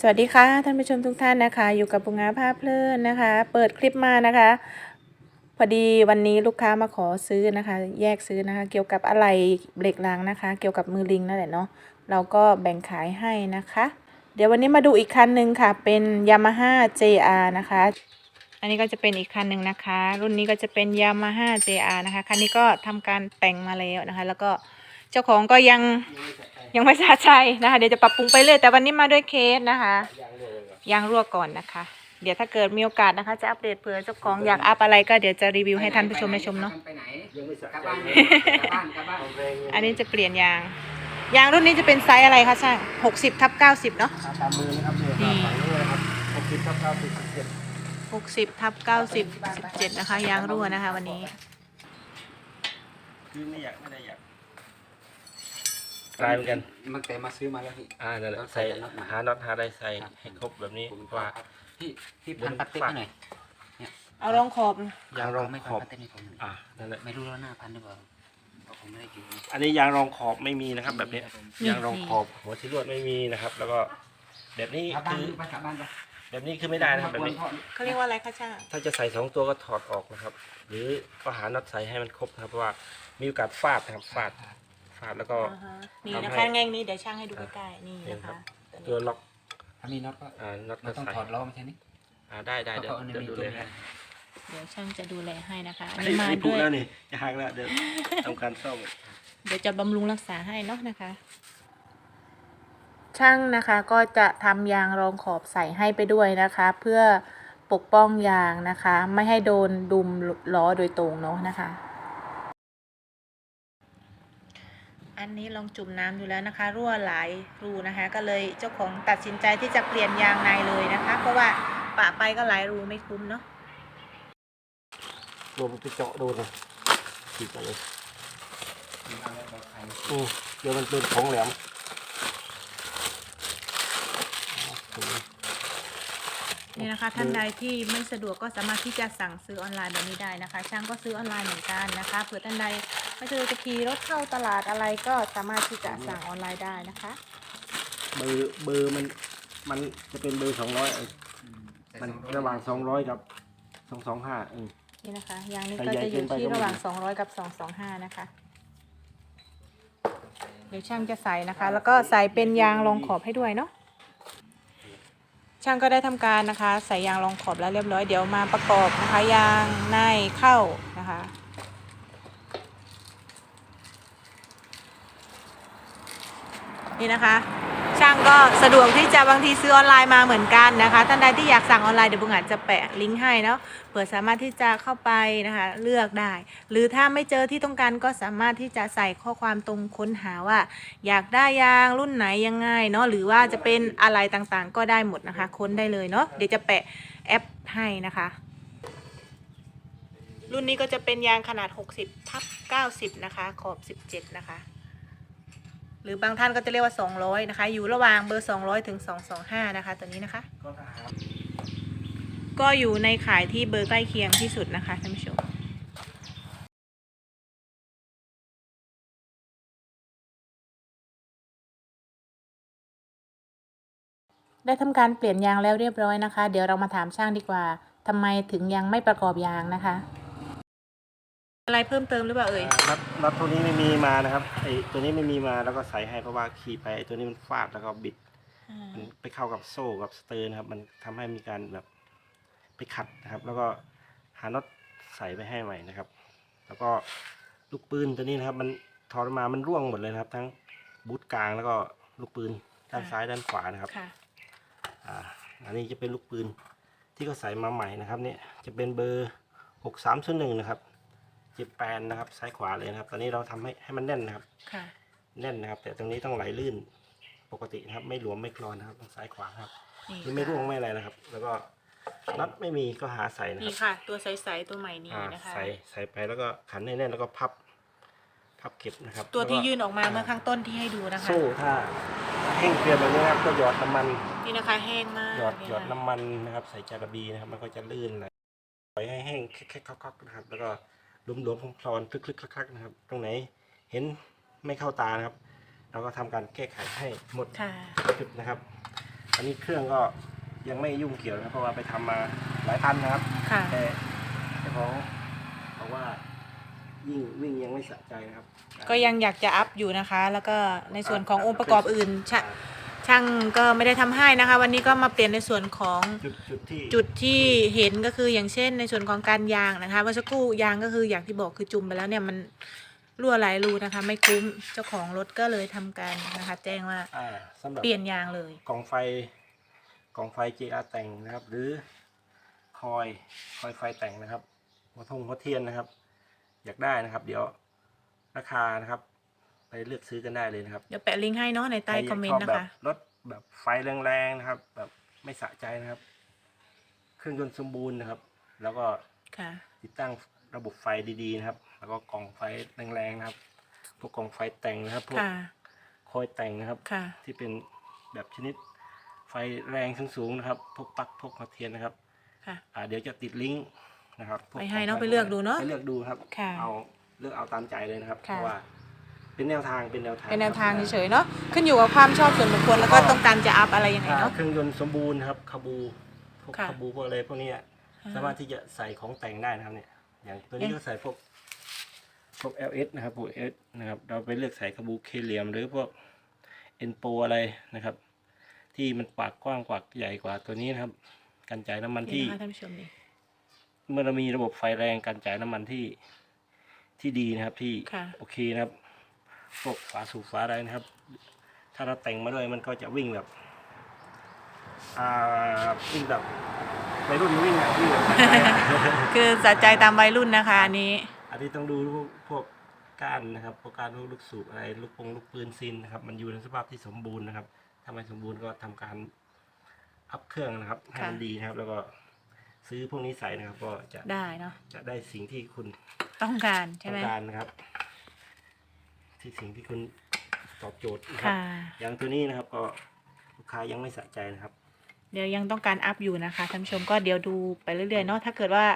สวัสดีค่ะท่านผู้ชมทุกท่านนะคะ อยู่กับปุงาภาพเพลินนะคะ เปิดคลิปมานะคะ พอดีวันนี้ลูกค้ามาขอซื้อนะคะ แยกซื้อนะคะ เกี่ยวกับอะไรเบรกรางนะคะ เกี่ยวกับมือลิงนั่นแหละเนาะเราก็แบ่งขายให้นะคะ เดี๋ยววันนี้มาดูอีกคันหนึ่งค่ะ เป็น Yamaha JR นะคะ อันนี้ก็จะเป็นอีกคันหนึ่งนะคะ รุ่นนี้ก็จะเป็น Yamaha JR นะคะคันนี้ก็ทำการแต่งมาแล้วนะคะ แล้วก็ เจ้าของก็ยังยังไม่สะใจนะคะ เดี๋ยวจะปรับปรุงไปเรื่อยแต่วันนี้มาด้วยเคสนะคะยางรั่วก่อนนะคะ เดี๋ยวถ้าเกิดมีโอกาสนะคะ จะอัปเดตเผื่อเจ้าของอยากอัพอะไรก็เดี๋ยวจะรีวิวให้ท่านผู้ชมได้ชมเนาะ ไปไหนยังไม่สะกลับใจบ้านเลเลยยกลับบ้านกลับบ้านเอาแรงเลยอันนี้จะเปลี่ยนยาง ยางรุ่นนี้จะเป็นไซส์อะไรคะช่าง60ทับ90เนาะหาตามมือนะครับเนี่ยนี่ฝั่งนี้นะครับหกสิบทับเก้าสิบสิบเจ็ด60ทับ90 17นะคะ ยางรั่วนะคะ วันนี้ คือไม่อยากไม่ได้อยาก กลายเหมือนกัน มันแต่มาซื้อมาแล้วพี่ อ่านั่นแหละต้องใส่ใส่น็อตมาหาน็อตหาอะไรใส่ครับ ให้ครบแบบนี้ผมเพราะว่า ครับพี่พี่พันปาเต็กให้หน่อยเอารองขอบยางรองไม่ขพันอบปาเต็กให้ผมหน่อยอ่านั่นแหละ ไม่รู้แล้วหน้าพันหรือเปล่าเพราะผมไม่ได้อยู่อันนี้ยางรองขอบไม่มีนะครับ แบบนี้นี่ยางรองขอบหัวชิลวดไม่มีนะครับ แล้วก็ แบบนี้กลับบ้านคือไปกลับบ้านไปแบบนี้คือไม่ได้นะครับแบบนี้ เขาเรียกว่าอะไรคะช่างถ้าจะใส่สองตัวก็ถอดออกนะครับ หรือก็หาน็อตใส่ให้มันครบนะครับเพราะว่ามีโอกาสฟาดนะครับฟาด ฟาดแล้วก็ อ่าฮะนี่ทำนะให้คะแง่งนี้เดี๋ยวช่างให้ดูใกล้ๆนี่นี่นะครัคะบ ตัวล็อกถ้ามีน็อตก็อ่าน็อตเราต้องใส่ถอดล้อไม่ใช่นี่อ่าได้ได้เดี๋ยวเพราะอันนี้เดี๋ยวมีดูตัวเลยนี้ให้เดี๋ยวช่างจะดูแลให้นะคะอัอันนนี้นี้มาอันนี้ผูด้กวยแล้วนี่จะหักแล้วเดี๋ยวทำการซ่อม เดี๋ยวจะบำรุงรักษาให้เนาะนะคะ ช่างนะคะก็จะทำยางรองขอบใส่ให้ไปด้วยนะคะ เพื่อปกป้องยางนะคะ ไม่ให้โดนดุมล้อโดยตรงเนาะนะคะ อันนี้ลองจุ่มน้ำดูแล้วนะคะ รั่วหลายรูนะคะ ก็เลยเจ้าของตัดสินใจที่จะเปลี่ยนยางในเลยนะคะ เพราะว่าปะไปก็หลายรูไม่คุ้มเนาะรวมไปเจาะดูนะขีดไปเลยมีอะไรปลอดภัยอืมเดี๋ยวมันเป็นของแหลม นี่นะคะ ท่านใดที่ไม่สะดวกก็สามารถที่จะสั่งซื้อออนไลน์แบบนี้ได้นะคะ ช่างก็ซื้อออนไลน์เหมือนกันนะคะเผื่อท่านใดไม่สะดวกจะขี่รถเข้าตลาดอะไรก็สามารถที่จะสั่งออนไลน์ได้นะคะเบอร์เบอร์มันมันจะเป็นเบอร์สองร้อยอืมใส่มันสอระหว่างสองร้อยกับสองสองห้าเออนี่นะคะยางนี้ใส่ก็ใหญ่จะอยู่เกินไปที่ก็ไม่ระหว่างดี200กับ225นะคะเดี๋ยวช่างจะใส่นะคะ แล้วก็ใส่เป็นยางรองขอบให้ด้วยเนาะ ช่างก็ได้ทำการนะคะ ใส่ยางรองขอบแล้วเรียบร้อยเดี๋ยวมาประกอบนะคะยางในเข้านะคะนี่นะคะ ช่างก็สะดวกที่จะบางทีซื้อออนไลน์มาเหมือนกันนะคะ ท่านใดที่อยากสั่งออนไลน์เดี๋ยวบุงอาจจะแปะลิงก์ให้เนาะเผื่อสามารถที่จะเข้าไปนะคะเลือกได้ หรือถ้าไม่เจอที่ต้องการก็สามารถที่จะใส่ข้อความตรงค้นหาว่า อยากได้ยางรุ่นไหนยังไงเนาะหรือว่าจะเป็นอะไรต่างๆ ก็ได้หมดนะคะ ค้นได้เลยเนาะเดี๋ยวจะแปะแอปให้นะคะรุ่นนี้ก็จะเป็นยางขนาด 60 ทับ 90 นะคะ ขอบ 17 นะคะ หรือบางท่านก็จะเรียกว่า 200 นะคะ อยู่ระหว่างเบอร์ 200 ถึง 225 นะคะ ตัวนี้นะคะ ก็ถ้าหาก็อยู่ในขายที่เบอร์ใกล้เคียงที่สุดนะคะท่านผู้ชมได้ทำการเปลี่ยนยางแล้วเรียบร้อยนะคะ เดี๋ยวเรามาถามช่างดีกว่าทำไมถึงยังไม่ประกอบยางนะคะ อะไรเพิ่มเติมหรือเปล่าเอ่ยน็อตน็อตตัวนี้ไม่มีมานะครับไอตัวนี้ไม่มีมาแล้วก็ใส่ให้เพราะว่าขี่ไปไอตัวนี้มันฟาดแล้วก็บิดมันไปเข้ากับโซ่กับสเตอร์นะครับ มันทำให้มีการแบบไปขัดนะครับ แล้วก็หาน็อตใส่ไปให้ใหม่นะครับ แล้วก็ลูกปืนตัวนี้นะครับ มันถอดออกมามันร่วงหมดเลยนะครับ ทั้งบูทกลางแล้วก็ลูกปืนด้านค่ะซ้ายด้านขวานะครับค่ะอ่าอันนี้จะเป็นลูกปืนที่เขาใส่มาใหม่นะครับเนี่ยจะเป็นเบอร์หกสามศูนย์หนึ่งนะครับ เจ็บแปนนะครับ ซ้ายขวาเลยนะครับ ตอนนี้เราทำให้ให้มันแน่นนะครับ ค่ะแน่นนะครับ แต่ตรงนี้ต้องไหลลื่นปกตินะครับ ไม่หลวมไม่คลอนนะครับต้องซ้ายขวาครับนี่นี่ไม่ร่วงค่ะไม่อะไรนะครับ แล้วก็น็อตไม่มีก็หาใส่นะคนี่รับค่ะ ตัวใสๆตัวใหม่นี้อ่านะคะ ใส่ใส่ไปแล้วก็ขันให้แน่นแล้วก็พับ พับเก็บนะครับตัวที่แล้ก็ยื่นออกมาเมื่อข้างต้นที่ให้ดูนะคะโซ่ถ้าแห้งเกลียมแบบนี้นะครับ ก็หยอดน้ำมัน นี่นะคะแห้งมากหยอดเนี่หยอดค่ะน้ำมันนะครับ ใส่จาระบีนะครับ มันก็จะลื่นไหลปล่อยให้แห้งแค่ๆคักๆนะครับ แล้วก็ หลวมๆพลอนๆคลึกๆคลักๆนะครับ ตรงไหนเห็นไม่เข้าตานะครับ เราก็ทำการแก้ไขให้หมดค่ะ จุดนะครับ อันนี้เครื่องก็ยังไม่ยุ่งเกี่ยวนะครับเพราะว่าไปทำมาหลายพันนะครับ ค่ะ แต่แต่ของบอกว่ายิ่งวิ่งยังไม่สะใจนะครับก็ยังอยากจะอัพอยู่นะคะ แล้วก็ในส่วนขององค์ประกอบอื่นชะ ช่างก็ไม่ได้ทำให้นะคะ วันนี้ก็มาเปลี่ยนในส่วนของจุดจุดที่จุดที่เห็นก็คืออย่างเช่น ในส่วนของการยางนะคะเมื่อสักครู่ยางก็คืออย่างที่บอกคือจุ่มไปแล้วเนี่ยมันรั่วหลายรูนะคะ ไม่คุ้มเจ้าของรถก็เลยทำการนะคะ แจ้งว่าอ่าสำหรับเปลี่ยนยางเลยกองไฟกองไฟ JR แต่งนะครับ หรือคอยคอยไฟแต่งนะครับหัวทงหัวเทียนนะครับ อยากได้นะครับ เดี๋ยวราคานะครับ ไปเลือกซื้อกันได้เลยนะครับเดี๋ยวแปะลิงก์ให้เนาะในใต้ใรยากคอมเมนต์นะชบคะแบบรถแบบไฟแรงๆนะครับ แบบไม่สะใจนะครับ เครื่องยนต์สมบูรณ์นะครับ แล้วก็ค่ะ ติดตั้งระบบไฟดีๆนะครับ แล้วก็กล่องไฟแรงๆนะครับ พวกกล่องไฟแต่งนะครับ พวกค่ะคอยแต่งนะครับ ค่ะที่เป็นแบบชนิดไฟแรงสูงๆนะครับ พวกปลั๊กพวกหัวเทียนนะครับ ค่ะ อ่าเดี๋ยวจะติดลิงก์นะครับพวกไปให้เนาะของไปเลือกดูเนาะไปเลือกดูครับ ค่ะเอาเลือกเอาตามใจเลยนะครับ เพค่ะ ราะว่า เป็นแนวทางเป็นแนวทางเป็นแนวทางครับเฉยๆเนาะขึ้นอยู่กับความชอบส่วนบุคคลแล้วก็ต้องการจะอัพอะไรยังไงถ้าเนาะ เครื่องยนต์สมบูรณ์นะครับคาบูพวกค่ะ คาบูพวกอะไรพวกเนี้ยสามารถที่จะใส่ของแต่งได้นะครับเนี่ยอย่างตัวนี้เอ๊ะก็ใส่พวกพวก LS นะครับพวก S นะครับเราไปเลือกใส่คาบูเคเหลียมหรือพวกเอ็นโปอะไรนะครับ ที่มันปากกว้างกว่าใหญ่กว่าตัวนี้นะครับการจ่ายน้ำมันนี่ที่นะคะท่านผู้ชมนี่ เมื่อเรามีระบบไฟแรงการจ่ายน้ำมันที่ที่ดีนะครับที่ค่ะ โอเคนะครับ พวกฝาสูบฝาอะไรนะครับ ถ้าเราแต่งมาด้วยมันก็จะวิ่งแบบอ่าวิ่งแบบวัยรุ่นวิ่งอะวิ่งแบบสะใจอะคือสะใจตามวัยรุ่นนะคะอันนี้ อันนี้ต้องดูพวกพวกก้านนะครับพวกก้านพวกลูกสูบอะไรลูกปงลูกปืนซินนะครับ มันอยู่ในสภาพที่สมบูรณ์นะครับถ้าไม่สมบูรณ์ก็ทำการอัพเครื่องนะครับให้มันค่ะดีนะครับ แล้วก็ซื้อพวกนี้ใส่นะครับ ก็จะได้เนาะจะได้สิ่งที่คุณต้องการใช่ต้อไหมงการนะครับ ที่สิ่งที่คุณตอบโจทย์นะครับ ค่ะ อย่างตัวนี้นะครับก็ลูกค้ายังไม่สะใจนะครับ เดี๋ยวยังต้องการอัพอยู่นะคะท่านผู้ชมก็เดี๋ยวดูไปเรื่อยๆเนาะถ้าเกิดว่า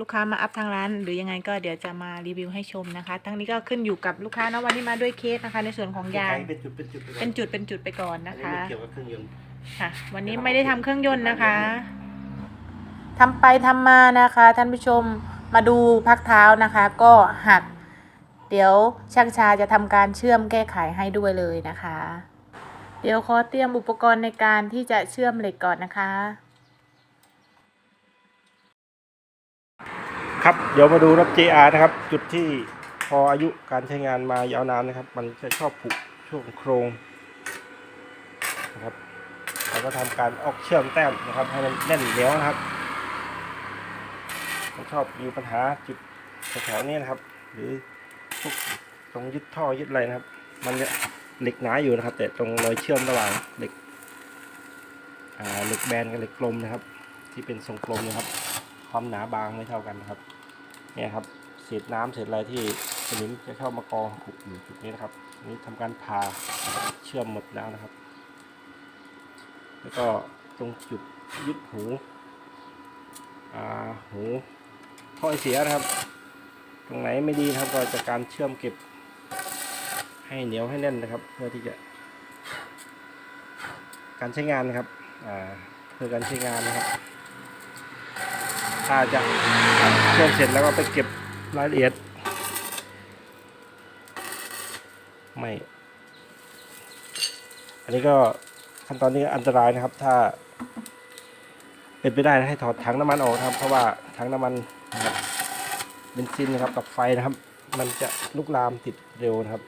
ลูกค้ามาอัพทางร้าน หรือยังไงก็เดี๋ยวจะมารีวิวให้ชมนะคะ ทั้งนี้ก็ขึ้นอยู่กับลูกค้าเนาะวันนี้มาด้วยเคสนะคะ ในส่วนของยางเป็นจุดเป็นจุดไปก่อเป็นจุดเป็นจุดไปก่อนอันะนนี้คะ ไม่เกี่ยวกับเครื่องยนต์ ค่ะวันนี้ไม่ได้ทำเครื่องยนต์นะคะทำไปทำมานะคะ ท่านผู้ชมมาดูพักเท้านะคะ ก็หัก เดี๋ยวช่างชาจะทำการเชื่อมแก้ไขให้ด้วยเลยนะคะ เดี๋ยวขอเตรียมอุปกรณ์ในการที่จะเชื่อมเหล็กก่อนนะคะ ครับเดี๋ยวมาดูรถ JR นะครับ จุดที่พออายุการใช้งานมายาวนานนะครับ มันจะชอบผุช่วงโครงนะครับเราก็ทำการออกเชื่อมแต้มนะครับ ให้มันแน่นเหนียวนะครับมันชอบมีปัญหาจุดแถวๆนี้นะครับ หรือ ตรงยึดท่อยึดอะไรนะครับ มันจะเหล็กหนาอยู่นะครับ แต่ตรงรอยเชื่อมระหว่างเหล็กอ่าเหล็กแบนกับเหล็กกลมนะครับ ที่เป็นทรงกลมนะครับ ความหนาบางไม่เท่ากันนะครับ เนี่ยครับเศษน้ำเศษอะไรที่สนิมจะเข้ามากองขุกอยู่จุดนี้นะครับ นี้ทำการพาเชื่อมหมดแล้วนะครับ แล้วก็ตรงจุดยึดหูอ่าหูท่อเสียนะครับ ตรงไหนไม่ดีนะครับก็จะการเชื่อมเก็บ ให้เหนียวให้แน่นนะครับ เพื่อที่จะ การใช้งานนะครับเพื่อการใช้งานนะครับ ถ้าจะเชื่อมเสร็จแล้วก็ไปเก็บรายละเอียด ไม่ อันนี้ก็ขั้นตอนนี้อันตรายนะครับ ถ้าเป็นไปได้นะให้ถอดถังน้ำมันออกครับ เพราะว่าถังน้ำมันนะครับ เบนซินนะครับกับไฟนะครับ มันจะลุกลามติดเร็วนะครับ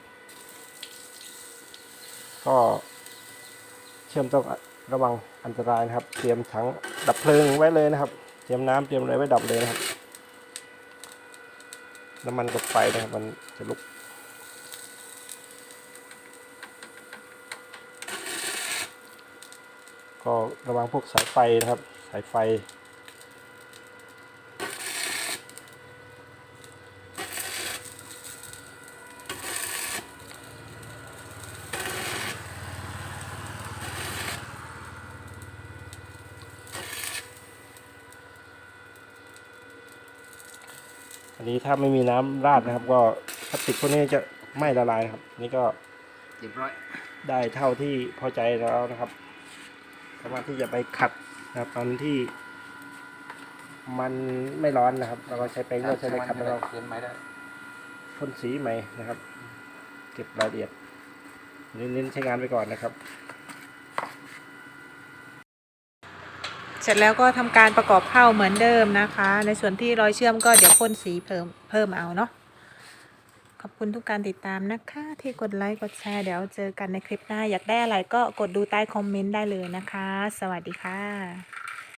ก็เชื่อมต้องระวังอันตรายนะครับ เตรียมถังดับเพลิงไว้เลยนะครับ เตรียมน้ำเตรียมอะไรไว้ดับเลยนะครับ น้ำมันกับไฟนะครับมันจะลุกก็ระวังพวกสายไฟนะครับ สายไฟ นนี้ถ้าไม่มีน้ำราดนะครับ ก็พลาสติกพวกนี้จะไม่ละลายนะครับ นี่ก็เรียบร้อยได้เท่าที่พอใจแล้วนะครับ สามารถที่จะไปขัดนะครับ ตอนที่มันไม่ร้อนนะครับ เราก็ใช้แป้งนวดใช้อะไรขัดแล้วเราเขียนไม้ได้พ่นสีใหม่นะครับ เก็บรายละเอียดเน้นๆใช้งานไปก่อนนะครับ สร็จแล้วก็ทำการประกอบเข้าเหมือนเดิมนะคะ ในส่วนที่รอยเชื่อมก็เดี๋ยวพ่นสีเพิ่มเพิ่มเอาเนาะขอบคุณทุกการติดตามนะคะ ที่กดไลค์กดแชร์เดี๋ยวเจอกันในคลิปหน้า อยากได้อะไรก็กดดูใต้คอมเมนต์ได้เลยนะคะ สวัสดีค่ะ